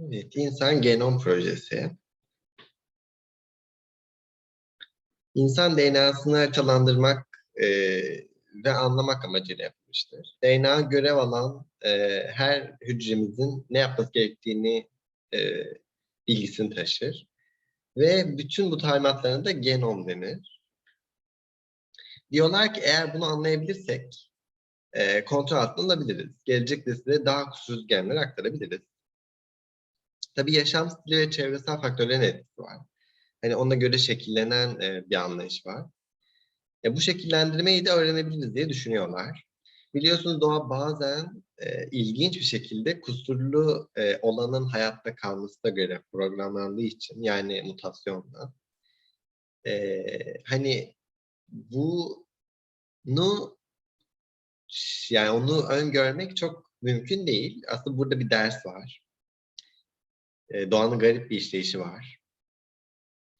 Evet, İnsan Genom Projesi. İnsan DNA'sını haritalandırmak eee, ve anlamak amacıyla yapılmıştır. DNA görev alan eee, her hücremizin ne yapması gerektiğini eee, bilgisini taşır. Ve bütün bu talimatlarına da genom denir. Diyorlar ki eğer bunu anlayabilirsek eee, kontrol altına alabiliriz. Gelecek nesile daha kusursuz genler aktarabiliriz. Tabii yaşam stili ve çevresel faktörlerin etkisi var. Hani ona göre şekillenen e, bir anlayış var. E, bu şekillendirmeyi de öğrenebiliriz diye düşünüyorlar. Biliyorsunuz doğa bazen e, ilginç bir şekilde kusurlu e, olanın hayatta kalmasına göre programlandığı için yani mutasyonla. E, hani bunu yani onu öngörmek çok mümkün değil. Aslında burada bir ders var. E, doğanın garip bir işleyişi var.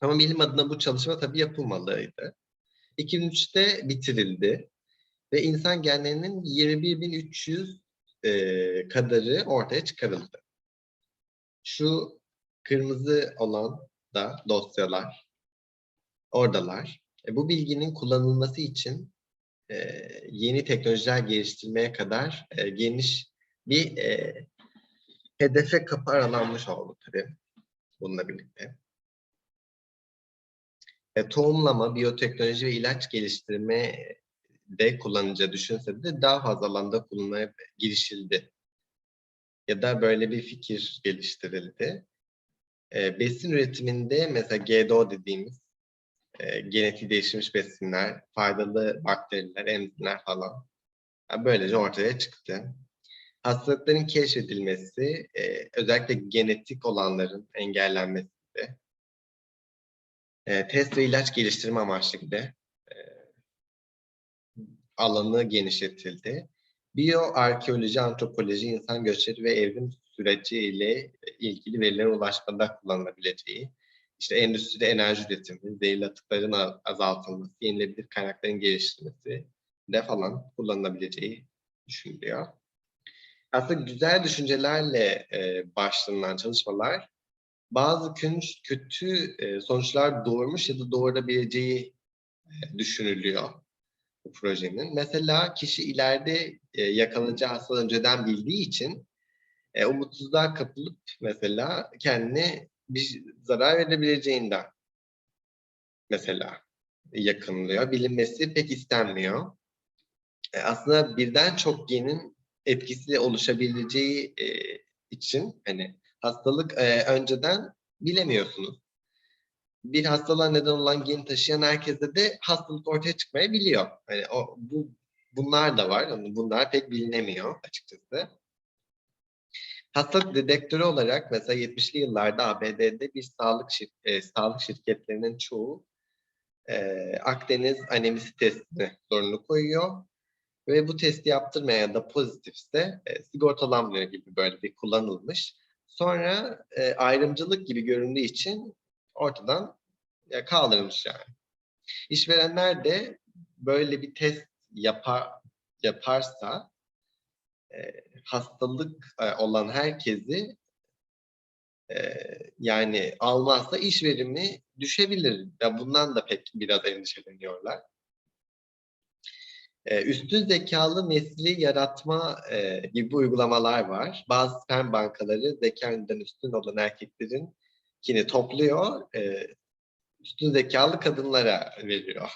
Ama bilim adına bu çalışma tabii yapılmalıydı. 2003'te bitirildi ve insan genlerinin 21.300 e, kadarı ortaya çıkarıldı. Şu kırmızı olan da dosyalar, oradalar. E, bu bilginin kullanılması için e, yeni teknolojiler geliştirmeye kadar e, geniş bir hedefe kapı aralanmış oldu tabii bununla birlikte. Tohumlama, biyoteknoloji ve ilaç geliştirme de kullanıcı düşünse de daha fazla alanda kullanmaya girişildi. Ya da böyle bir fikir geliştirildi. Besin üretiminde mesela GDO dediğimiz e, genetiği değiştirmiş besinler, faydalı bakteriler, enzimler falan yani böylece ortaya çıktı. Hastalıkların keşfedilmesi, e, özellikle genetik olanların engellenmesi de, e, test ve ilaç geliştirme amaçlı gibi e, alanı genişletildi. Biyoarkeoloji, antropoloji, insan göçleri ve evrim süreci ile ilgili verilere ulaşmada kullanılabileceği, işte endüstride enerji üretimi, zehirli atıkların azaltılması, yenilebilir kaynakların geliştirilmesi de falan kullanılabileceği düşünülüyor. Aslında güzel düşüncelerle e, başlanılan çalışmalar bazı kötü e, sonuçlar doğurmuş ya da doğurabileceği e, düşünülüyor bu projenin. Mesela kişi ileride e, yakalanacağı hastalığı önceden bildiği için e, umutsuzluğa kapılıp mesela kendine bir zarar verebileceğinden mesela yakınlıyor. Bilinmesi pek istenmiyor. E, aslında birden çok genin etkisi oluşabileceği e, için hani hastalık e, önceden bilemiyorsunuz. Bir hastalığa neden olan geni taşıyan herkeste de hastalık ortaya çıkmayabiliyor. Hani o bu bunlar da var. Yani bunlar pek bilinemiyor açıkçası. Hastalık dedektörü olarak mesela 70'li yıllarda ABD'de bir sağlık şir e, sağlık şirketlerinin çoğu e, Akdeniz anemisi testini zorunlu koyuyor ve bu testi yaptırmaya ya da pozitifse e, sigortalanmıyor gibi böyle bir kullanılmış. Sonra e, ayrımcılık gibi göründüğü için ortadan ya, kaldırılmış yani. İşverenler de böyle bir test yapar, yaparsa e, hastalık e, olan herkesi e, yani almazsa iş verimi düşebilir. Ya bundan da pek biraz endişeleniyorlar. E, üstün zekalı nesli yaratma e, gibi uygulamalar var. Bazı sperm bankaları zekanından üstün olan erkeklerin kini topluyor, e, üstün zekalı kadınlara veriyor.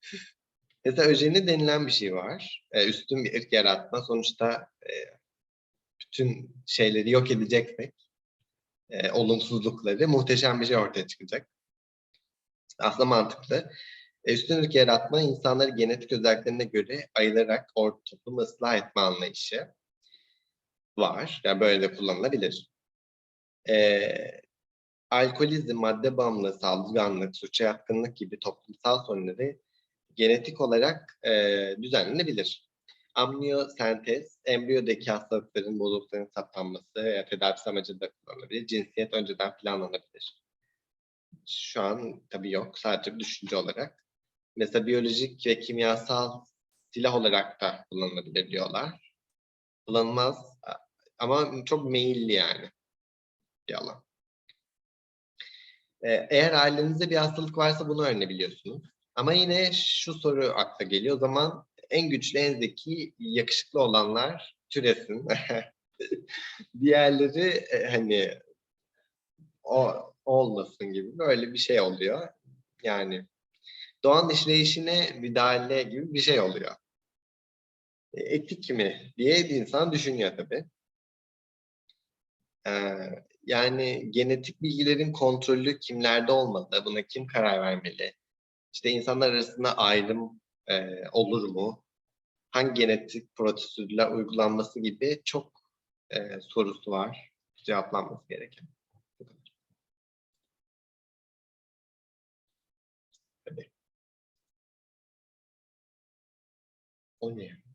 Mesela öjeni denilen bir şey var. E, üstün bir ırk yaratma. Sonuçta e, bütün şeyleri yok edeceksek, e, olumsuzlukları muhteşem bir şey ortaya çıkacak. Aslında mantıklı. E, üstün ırk yaratma insanları genetik özelliklerine göre ayırarak toplumu ıslah etme anlayışı var. Yani böyle de kullanılabilir. E, alkolizm, madde bağımlılığı, saldırganlık, suça yatkınlık gibi toplumsal sorunları genetik olarak e, düzenlenebilir. Amniyosentez, embriyodaki hastalıkların bozuklukların saptanması veya tedavisi amacıyla kullanılabilir. Cinsiyet önceden planlanabilir. Şu an tabii yok, sadece bir düşünce olarak. Mesela biyolojik ve kimyasal silah olarak da kullanılabilir diyorlar. Kullanılmaz ama çok meyilli yani bir alan. Ee, Eğer ailenizde bir hastalık varsa bunu öğrenebiliyorsunuz. Ama yine şu soru akla geliyor. O zaman en güçlü, en zeki, yakışıklı olanlar türesin. Diğerleri e, hani o olmasın gibi böyle bir şey oluyor. Yani doğan işleyişine müdahale gibi bir şey oluyor. E, Etik mi diye bir insan düşünüyor tabii. Ee, yani genetik bilgilerin kontrolü kimlerde olmalı? Buna kim karar vermeli? İşte insanlar arasında ayrım e, olur mu? Hangi genetik prosedürler uygulanması gibi çok e, sorusu var. Cevaplanması gereken. Hadi. O ne?